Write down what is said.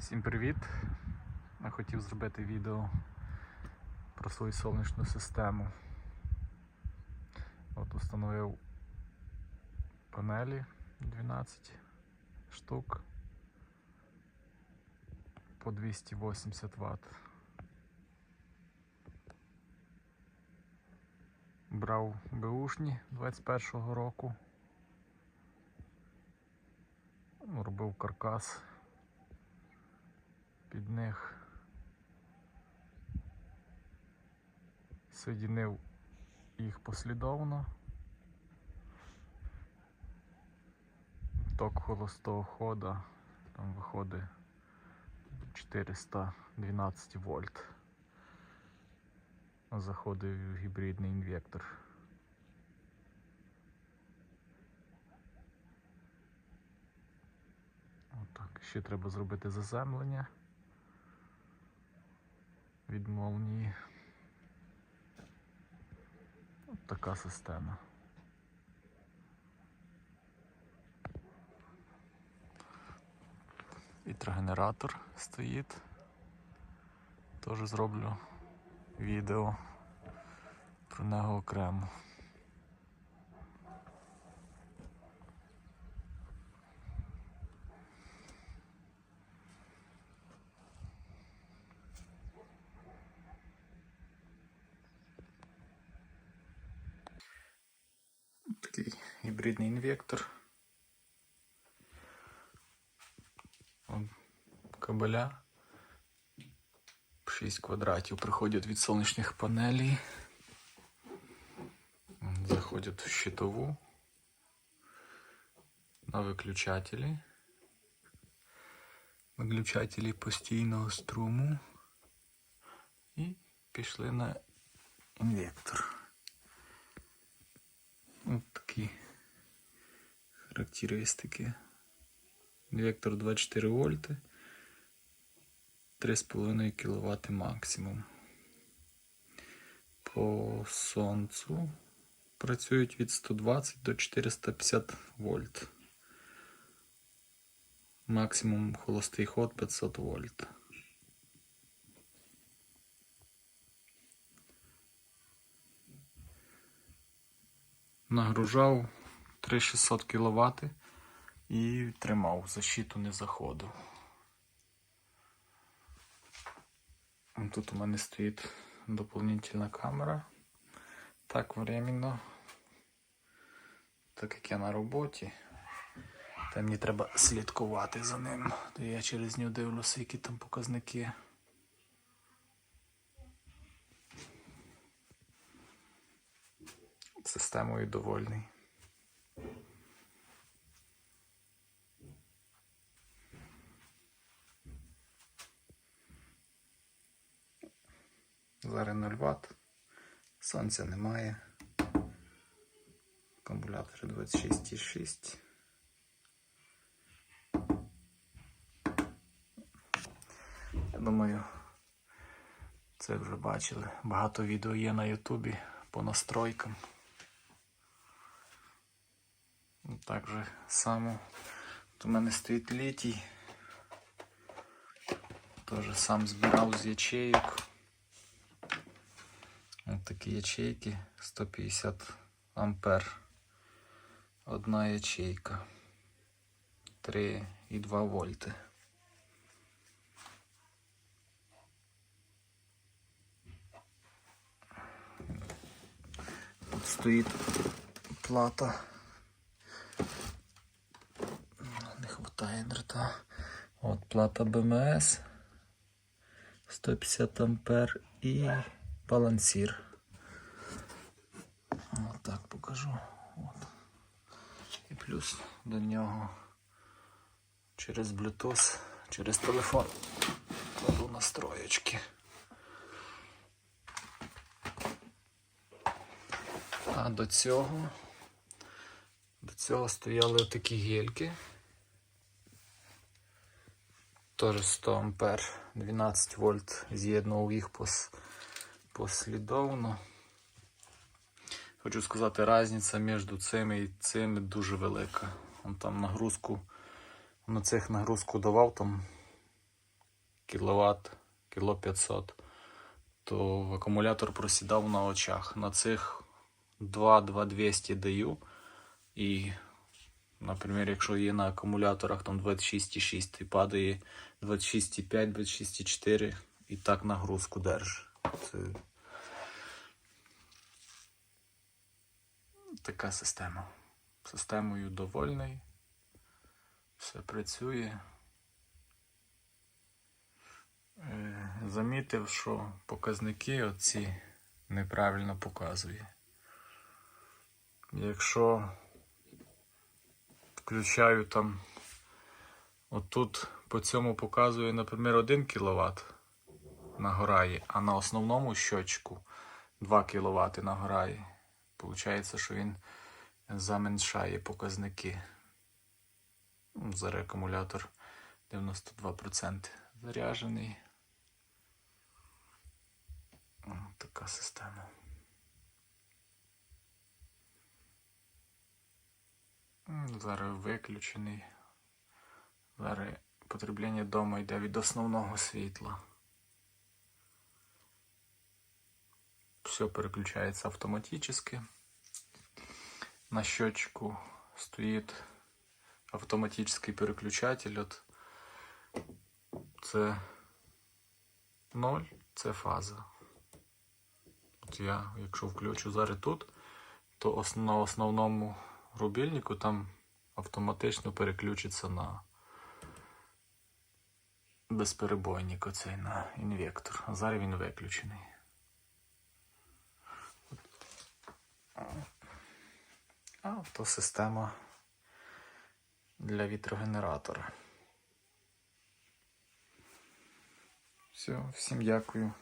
Всім привіт! Я хотів зробити відео про свою сонячну систему. От установив панелі 12 штук по 280 Вт. Брав беушні 21-го року. Ну, Робив каркас під них. Соєдинив їх послідовно. Ток холостого хода там виходить 412 вольт. Заходив в гібридний інвектор. Отак, ще треба зробити заземлення від молнії. От така система. Вітрогенератор стоїть. Теж зроблю відео про нього окремо. Гібридний інвектор. Кабеля 6 квадратів приходять від сонячних панелей. Заходять в щитову на виключателі. Виключателі постійного струму. І пішли на інвектор. Ось такі характеристики. Інвектор 24 вольти, 3,5 кВт максимум. По сонцю працюють від 120 до 450 вольт. Максимум холостий ход 500 вольт. Нагружав 3600 кВт і тримав, защиту не заходив. Тут у мене стоїть доповнительна камера. Так временно. Так як я на роботі, то мені треба слідкувати за ним. То я через нього дивлюся, які там показники. Системою довольний. Зараз 0 Вт. Сонця немає. Акумулятор 26,6. Я думаю, це вже бачили. Багато відео є на Ютубі по настройкам. Так же само. Тут у мене стоїть літій. Теж сам збирав з ячеїк. Такі ячейки 150 ампер. Одна ячейка. 3,2 вольти. Тут стоїть плата. Не хватає дрота. От плата БМС 150 ампер і балансір. От так покажу. От. І плюс до нього через Bluetooth, через телефон кладу настроєчки. А до цього до цього стояли такі гельки. Теж 100 ампер, 12 вольт, з'єднував їх пос, послідовно. Хочу сказати, різниця між цими і цими дуже велика. Он там нагрузку, на цих нагрузку давав там кВт, кіло 500, то акумулятор просідав на очах. На цих 2-2200 даю. І, наприклад, якщо є на акумуляторах там 26,6, то падає 26,5, 26,4 і так нагрузку держить. Це така система. Системою довольний. Все працює. Е, Замітив, що показники оці неправильно показує. Якщо включаю там, отут по цьому показує, наприклад, 1 кВт нагорає, а на основному щочку 2 кВт нагорає. Получається, що він заменшає показники. Ну, Зараз акумулятор 92% заряджений. О, така система. Зараз виключений. Зараз потреблення вдома йде від основного світла. Все переключається автоматически. На счетчику стоїть автоматический переключатель. От це 0, це фаза. От я, якщо включу зараз тут, то на основному рубільнику там автоматично переключиться на безперебойник оцей на інвектор. А зараз він виключений. А то система для вітрогенератора. Все, всім дякую.